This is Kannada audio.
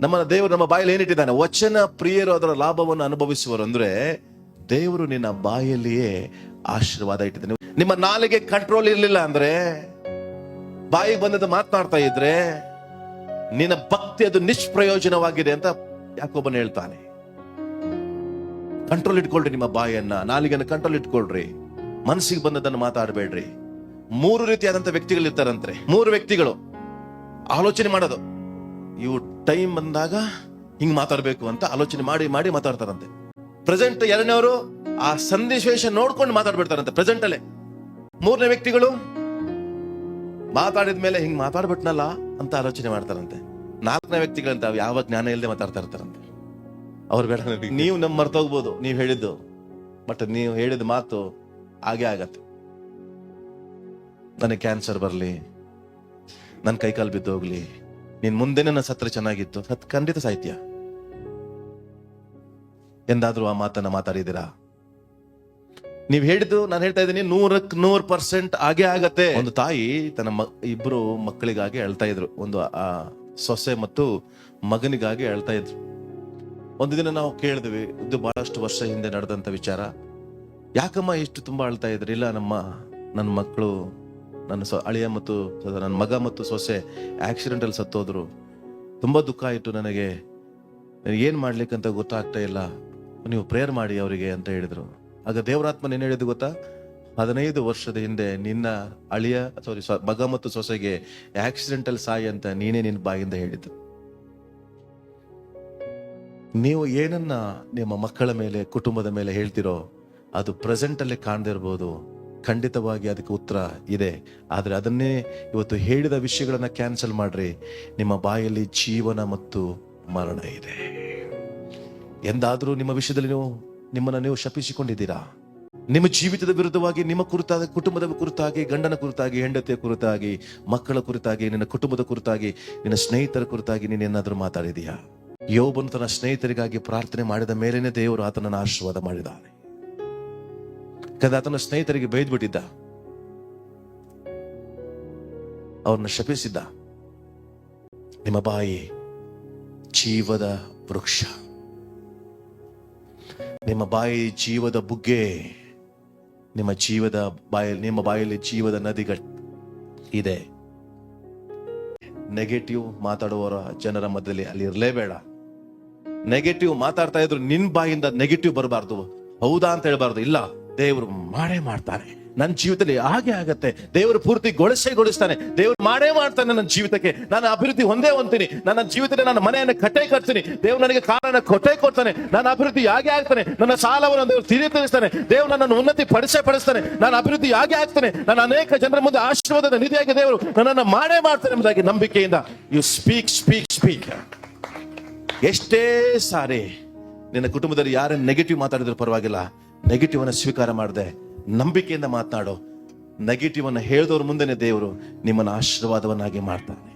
ನಮ್ಮ ದೇವರು ನಮ್ಮ ಬಾಯಲ್ಲಿ ಏನಿಟ್ಟಿದ್ದಾನೆ? ವಚನ ಪ್ರಿಯರು ಅದರ ಲಾಭವನ್ನು ಅನುಭವಿಸುವರು ಅಂದ್ರೆ ದೇವರು ನಿನ್ನ ಬಾಯಲ್ಲಿಯೇ ಆಶೀರ್ವಾದ ಇಟ್ಟಿದ್ದಾನೆ. ನಿಮ್ಮ ನಾಲಿಗೆ ಕಂಟ್ರೋಲ್ ಇರಲಿಲ್ಲ ಅಂದ್ರೆ, ಬಾಯಿಗೆ ಬಂದದ್ದು ಮಾತನಾಡ್ತಾ ಇದ್ರೆ, ನಿನ್ನ ಭಕ್ತಿ ಅದು ನಿಷ್ಪ್ರಯೋಜನವಾಗಿದೆ ಅಂತ ಯಾಕೊಬ್ಬನ ಹೇಳ್ತಾನೆ. ಕಂಟ್ರೋಲ್ ಇಟ್ಕೊಳ್ರಿ ನಿಮ್ಮ ಬಾಯನ್ನ ನಾಲಿಗೆನ ಕಂಟ್ರೋಲ್ ಇಟ್ಕೊಳ್ರಿ. ಮನಸ್ಸಿಗೆ ಬಂದದನ್ನು ಮಾತಾಡಬೇಡ್ರಿ. ಮೂರು ರೀತಿಯಾದಂತ ವ್ಯಕ್ತಿಗಳು ಇರ್ತಾರಂತೆ ಮೂರು ವ್ಯಕ್ತಿಗಳು. ಆಲೋಚನೆ ಮಾಡೋದು. ಇವು ಟೈಮ್ ಬಂದಾಗ ಹಿಂಗ್ ಮಾತಾಡ್ಬೇಕು ಅಂತ ಆಲೋಚನೆ ಮಾಡಿ ಮಾಡಿ ಮಾತಾಡ್ತಾರಂತೆ. ಪ್ರೆಸೆಂಟ್ ಎರಡನೇವರು ಆ ಸಂದೇಶ ನೋಡ್ಕೊಂಡು ಮಾತಾಡ್ಬಿಡ್ತಾರಂತೆ ಪ್ರೆಸೆಂಟ್ ಅಲ್ಲೇ. ಮೂರನೇ ವ್ಯಕ್ತಿಗಳು ಮಾತಾಡಿದ ಮೇಲೆ ಹಿಂಗ್ ಮಾತಾಡ್ಬಿಟ್ನಲ್ಲ ಅಂತ ಆಲೋಚನೆ ಮಾಡ್ತಾರಂತೆ. ನಾಲ್ಕನೇ ವ್ಯಕ್ತಿಗಳಂತ ಯಾವ ಜ್ಞಾನ ಇಲ್ಲದೆ ಮಾತಾಡ್ತಾ ಇರ್ತಾರಂತೆ. ಅವ್ರು ಬೇಡ ನೀವು ನಮ್ಮ ಮರ್ತೋಗ್ಬೋದು ನೀವು ಹೇಳಿದ್ದು. ಬಟ್ ನೀವು ಹೇಳಿದ ಮಾತು ಹಾಗೆ ಆಗತ್ತೆ. ನನಗೆ ಕ್ಯಾನ್ಸರ್ ಬರಲಿ ನನ್ನ ಕೈಕಾಲು ಬಿದ್ದು ಹೋಗ್ಲಿ ನೀನ್ ಮುಂದೆ ನನ್ನ ಸತ್ರ ಚೆನ್ನಾಗಿತ್ತು. ಸತ್ ಖಂಡಿತ ಸಾಹಿತ್ಯ. ಎಂದಾದ್ರೂ ಆ ಮಾತನ್ನ ಮಾತಾಡಿದಿರಾ ನೀವ್ ಹೇಳಿದ್ದು ನಾನು ಹೇಳ್ತಾ ಇದ್ದೀನಿ ನೂರಕ್ ನೂರ್ ಪರ್ಸೆಂಟ್ ಆಗೇ ಆಗತ್ತೆ. ಒಂದು ತಾಯಿ ತನ್ನ ಮ, ಇಬ್ರು ಮಕ್ಕಳಿಗಾಗಿ ಅಳ್ತಾ ಇದ್ರು. ಒಂದು ಆ ಸೊಸೆ ಮತ್ತು ಮಗನಿಗಾಗಿ ಅಳ್ತಾ ಇದ್ರು. ಒಂದು ದಿನ ನಾವು ಕೇಳಿದ್ವಿ, ಇದು ಬಹಳಷ್ಟು ವರ್ಷ ಹಿಂದೆ ನಡೆದಂತ ವಿಚಾರ. ಯಾಕಮ್ಮ ಇಷ್ಟು ತುಂಬಾ ಅಳ್ತಾ ಇದ್ರಿ? ಇಲ್ಲ ನಮ್ಮ, ನನ್ನ ಮಕ್ಕಳು ನನ್ನ ಸೊ ಅಳಿಯ ಮತ್ತು ನನ್ನ ಮಗ ಮತ್ತು ಸೊಸೆ ಆಕ್ಸಿಡೆಂಟಲ್ಲಿ ಸತ್ತೋದ್ರು. ತುಂಬ ದುಃಖ ಆಯಿತು ನನಗೆ. ಏನು ಮಾಡ್ಲಿಕ್ಕಂತ ಗೊತ್ತಾಗ್ತಾ ಇಲ್ಲ. ನೀವು ಪ್ರೇಯರ್ ಮಾಡಿ ಅವರಿಗೆ ಅಂತ ಹೇಳಿದರು. ಆಗ ದೇವರಾತ್ಮನ ಏನು ಹೇಳಿದ್ದು ಗೊತ್ತಾ? ಹದಿನೈದು ವರ್ಷದ ಹಿಂದೆ ನಿನ್ನ ಅಳಿಯ ಸಾರಿ ಮಗ ಮತ್ತು ಸೊಸೆಗೆ ಆಕ್ಸಿಡೆಂಟಲ್ ಸಾಯಿ ಅಂತ ನೀನೇ ನಿನ್ನ ಬಾಯಿಂದ ಹೇಳಿದ್ದು. ನೀವು ಏನನ್ನ ನಿಮ್ಮ ಮಕ್ಕಳ ಮೇಲೆ, ಕುಟುಂಬದ ಮೇಲೆ ಹೇಳ್ತಿರೋ, ಅದು ಪ್ರೆಸೆಂಟ್ ಅಲ್ಲಿ ಕಾಣದೇ ಖಂಡಿತವಾಗಿ ಅದಕ್ಕೆ ಉತ್ತರ ಇದೆ. ಆದರೆ ಅದನ್ನೇ ಇವತ್ತು ಹೇಳಿದ ವಿಷಯಗಳನ್ನು ಕ್ಯಾನ್ಸಲ್ ಮಾಡ್ರಿ. ನಿಮ್ಮ ಬಾಯಲ್ಲಿ ಜೀವನ ಮತ್ತು ಮರಣ ಇದೆ. ಎಂದಾದರೂ ನಿಮ್ಮ ವಿಷಯದಲ್ಲಿ ನೀವು ನಿಮ್ಮನ್ನ ನೀವು ಶಪಿಸಿಕೊಂಡಿದ್ದೀರಾ? ನಿಮ್ಮ ಜೀವಿತದ ವಿರುದ್ಧವಾಗಿ, ನಿಮ್ಮ ಕುರಿತಾದ ಕುಟುಂಬದ ಕುರಿತಾಗಿ, ಗಂಡನ ಕುರಿತಾಗಿ, ಹೆಂಡತಿಯ ಕುರಿತಾಗಿ, ಮಕ್ಕಳ ಕುರಿತಾಗಿ, ನಿನ್ನ ಕುಟುಂಬದ ಕುರಿತಾಗಿ, ನಿನ್ನ ಸ್ನೇಹಿತರ ಕುರಿತಾಗಿ ನೀನು ಏನಾದರೂ ಮಾತಾಡಿದೀಯಾ ಯೋಬನು ತನ್ನ ಸ್ನೇಹಿತರಿಗಾಗಿ ಪ್ರಾರ್ಥನೆ ಮಾಡಿದ ಮೇಲೇನೆ ದೇವರು ಆತನನ್ನು ಆಶೀರ್ವಾದ ಮಾಡಿದ್ದಾನೆ. ಯಾಕಂದ್ರೆ ಆತನ ಸ್ನೇಹಿತರಿಗೆ ಬೈದ್ಬಿಟ್ಟಿದ್ದ. ಅವ್ರನ್ನ ಶಪಿಸಿದ್ದ. ನಿಮ್ಮ ಬಾಯಿ ಜೀವದ ವೃಕ್ಷ. ನಿಮ್ಮ ಬಾಯಿ ಜೀವದ ಬುಗ್ಗೆ. ನಿಮ್ಮ ಜೀವದ ಬಾಯಲ್ಲಿ ನಿಮ್ಮ ಬಾಯಲ್ಲಿ ಜೀವದ ನದಿಗಳು ಇದೆ. ನೆಗೆಟಿವ್ ಮಾತಾಡುವವರ ಜನರ ಮಧ್ಯದಲ್ಲಿ ಅಲ್ಲಿ ಇರಲೇಬೇಡ. ನೆಗೆಟಿವ್ ಮಾತಾಡ್ತಾ ಇದ್ರು ನಿನ್ ಬಾಯಿಂದ ನೆಗೆಟಿವ್ ಬರಬಾರ್ದು. ಹೌದಾ ಅಂತ ಹೇಳ್ಬಾರ್ದು. ಇಲ್ಲ. ದೇವರು ಮಾಡೇ ಮಾಡ್ತಾನೆ. ನನ್ನ ಜೀವಿತದಲ್ಲಿ ಹಾಗೆ ಆಗತ್ತೆ. ದೇವರು ಪೂರ್ತಿ ಗೊಳಿಸೇ ಗೊಳಿಸ್ತಾನೆ ದೇವರು ಮಾಡೇ ಮಾಡ್ತಾನೆ ನನ್ನ ಜೀವಿತಕ್ಕೆ. ನಾನು ಅಭಿವೃದ್ಧಿ ಹೊಂದೇ ಹೊಂತೀನಿ ನನ್ನ ಜೀವಿತದಲ್ಲಿ ನನ್ನ ಮನೆಯನ್ನು ಕಟ್ಟೆ ಕಟ್ತೀನಿ. ದೇವ್ರು ನನಗೆ ಕಾರಣ ಕೊಟ್ಟೆ ಕೊಡ್ತಾನೆ. ನನ್ನ ಅಭಿವೃದ್ಧಿ ಹಾಗೆ ಆಗ್ತಾನೆ. ನನ್ನ ಸಾಲವನ್ನು ದೇವರು ತೀರಿ ತಿಳಿಸ್ತಾನೆ ದೇವ್ರು ನನ್ನನ್ನು ಉನ್ನತಿ ಪಡಿಸೆ ಪಡಿಸ್ತಾನೆ ನಾನು ಅಭಿವೃದ್ಧಿ ಯಾಕೆ ಆಗ್ತಾನೆ. ನಾನು ಅನೇಕ ಜನರ ಮುಂದೆ ಆಶೀರ್ವಾದದ ನಿಧಿಯಾಗಿ ದೇವರು ನನ್ನನ್ನು ಮಾಡೇ ಮಾಡ್ತಾನೆ ಎಂಬುದಾಗಿ ನಂಬಿಕೆಯಿಂದ. ಯು ಸ್ಪೀಕ್ ಸ್ಪೀಕ್ ಸ್ಪೀಕ್ ಎಷ್ಟೇ ಸಾರಿ ನಿನ್ನ ಕುಟುಂಬದಲ್ಲಿ ಯಾರೇ ನೆಗೆಟಿವ್ ಮಾತಾಡಿದ್ರು ಪರವಾಗಿಲ್ಲ. ನೆಗೆಟಿವ್ ಅನ್ನು ಸ್ವೀಕಾರ ಮಾಡದೆ. ನಂಬಿಕೆಯಿಂದ ಮಾತನಾಡು. ನೆಗೆಟಿವ್ ಅನ್ನು ಹೇಳಿದವ್ರ ಮುಂದೆನೆ ದೇವರು ನಿಮ್ಮನ್ನು ಆಶೀರ್ವಾದವನ್ನಾಗಿ ಮಾಡ್ತಾನೆ.